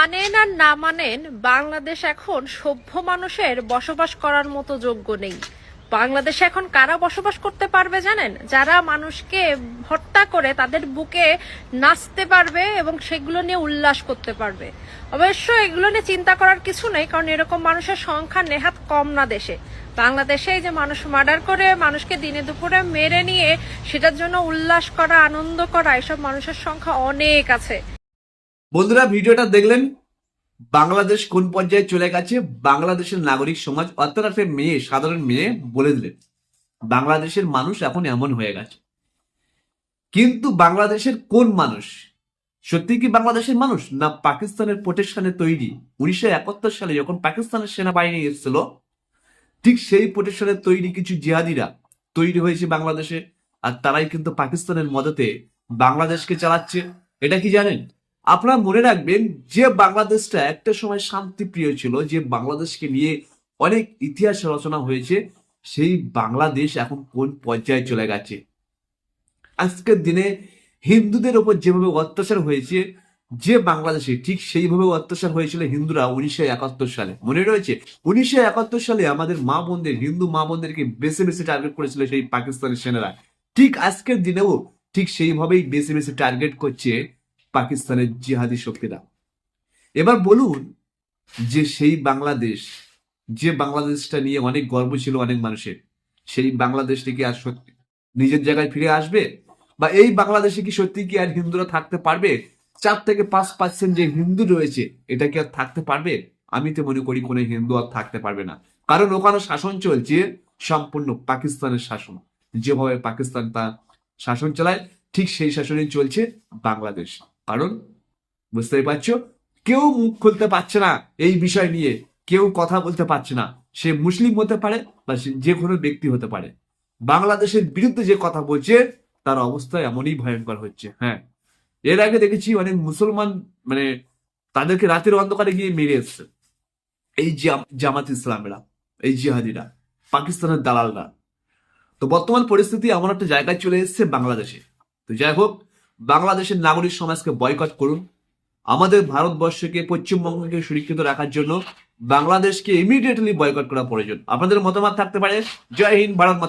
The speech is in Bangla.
মানেন আর না মানেন, বাংলাদেশ এখন সভ্য মানুষের বসবাস করার মতো যোগ্য নেই। বাংলাদেশে এখন কারা বসবাস করতে পারবে জানেন? যারা মানুষকে হত্যা করে তাদের বুকে নাচতে পারবে এবং সেগুলো নিয়ে উল্লাস করতে পারবে। অবশ্য এগুলো নিয়ে চিন্তা করার কিছু নেই, কারণ এরকম মানুষের সংখ্যা নেহাত কম না দেশে। বাংলাদেশে যে মানুষ মার্ডার করে, মানুষকে দিনে দুপুরে মেরে নিয়ে, সেটার জন্য উল্লাস করা, আনন্দ করা, এসব মানুষের সংখ্যা অনেক আছে। বন্ধুরা, ভিডিওটা দেখলেন? বাংলাদেশ কোন পর্যায়ে চলে গেছে? বাংলাদেশের নাগরিক সমাজ অর্থাৎ মেয়ে, সাধারণ মেয়ে বলে দিলেন। বাংলাদেশের মানুষ এখন এমন হয়ে গেছে। কিন্তু বাংলাদেশের কোন মানুষ? সত্যি কি বাংলাদেশের মানুষ? না পাকিস্তানের প্রোটেকশনে তৈরি? উনিশশো একাত্তর সালে যখন পাকিস্তানের সেনাবাহিনী এসেছিল, ঠিক সেই প্রোটেকশনে তৈরি কিছু জিহাদিরা তৈরি হয়েছে বাংলাদেশে। আর তারাই কিন্তু পাকিস্তানের মদতে বাংলাদেশকে চালাচ্ছে। এটা কি জানেন? আপনারা মনে রাখবেন যে বাংলাদেশটা একটা সময় শান্তিপ্রিয় ছিল, যে বাংলাদেশকে নিয়ে অনেক ইতিহাস রচনা হয়েছে, সেই বাংলাদেশ এখন কোন পর্যায়ে চলে গেছে? আজকের দিনে হিন্দুদের ওপর যেভাবে অত্যাচার হয়েছে, যে বাংলাদেশে ঠিক সেইভাবে অত্যাচার হয়েছিল হিন্দুরা উনিশশো একাত্তর সালে। মনে রয়েছে? উনিশশো একাত্তর সালে আমাদের মা বোনদের, হিন্দু মা বোনদেরকে বেছে বেছে টার্গেট করেছিল সেই পাকিস্তানের সেনারা। ঠিক আজকের দিনেও ঠিক সেইভাবেই বেছে বেছে টার্গেট করছে পাকিস্তানের জিহাদি শক্তিরা। এবার বলুন যে সেই বাংলাদেশ, যে বাংলাদেশটা নিয়ে অনেক গর্ব ছিল অনেক মানুষের, সেই বাংলাদেশটি কি আর সত্যি নিজের জায়গায় ফিরে আসবে? বা এই বাংলাদেশে কি সত্যি কি আর হিন্দুরা থাকতে পারবে? চার থেকে পাঁচ পার্সেন্ট যে হিন্দু রয়েছে, এটা কি আর থাকতে পারবে? আমি তো মনে করি কোনো হিন্দু আর থাকতে পারবে না। কারণ ওখানে শাসন চলছে সম্পূর্ণ পাকিস্তানের শাসন। যেভাবে পাকিস্তান তা শাসন চালায়, ঠিক সেই শাসনই চলছে বাংলাদেশ। কারণ বুঝতেই পারছ? কেউ মুখ খুলতে পারছে না এই বিষয় নিয়ে। কেউ কথা বলতে পারছে না। সে মুসলিম হতে পারে বা যে কোনো ব্যক্তি হতে পারে। বাংলাদেশের বিরুদ্ধে যে কথা বলছে, তার অবস্থা এমনই ভয়ঙ্কর হচ্ছে। হ্যাঁ। এর আগে দেখেছি অনেক মুসলমান মানে তাদেরকে রাতের অন্ধকারে গিয়ে মেরে এসছে। এই জাম- জামাত ইসলামেরা, এই জিহাদিরা, পাকিস্তানের দালালরা। তো বর্তমান পরিস্থিতি এমন একটা জায়গায় চলে এসেছে বাংলাদেশে। তো যাই হোক বাংলাদেশের নাগরিক সমাজকে বয়কট করুন। আমাদের ভারতবর্ষকে, পশ্চিমবঙ্গকে সুরক্ষিত রাখার জন্য বাংলাদেশকে ইমিডিয়েটলি বয়কট করা প্রয়োজন। আপনাদের মতামত থাকতে পারে। জয় হিন্দ, ভারত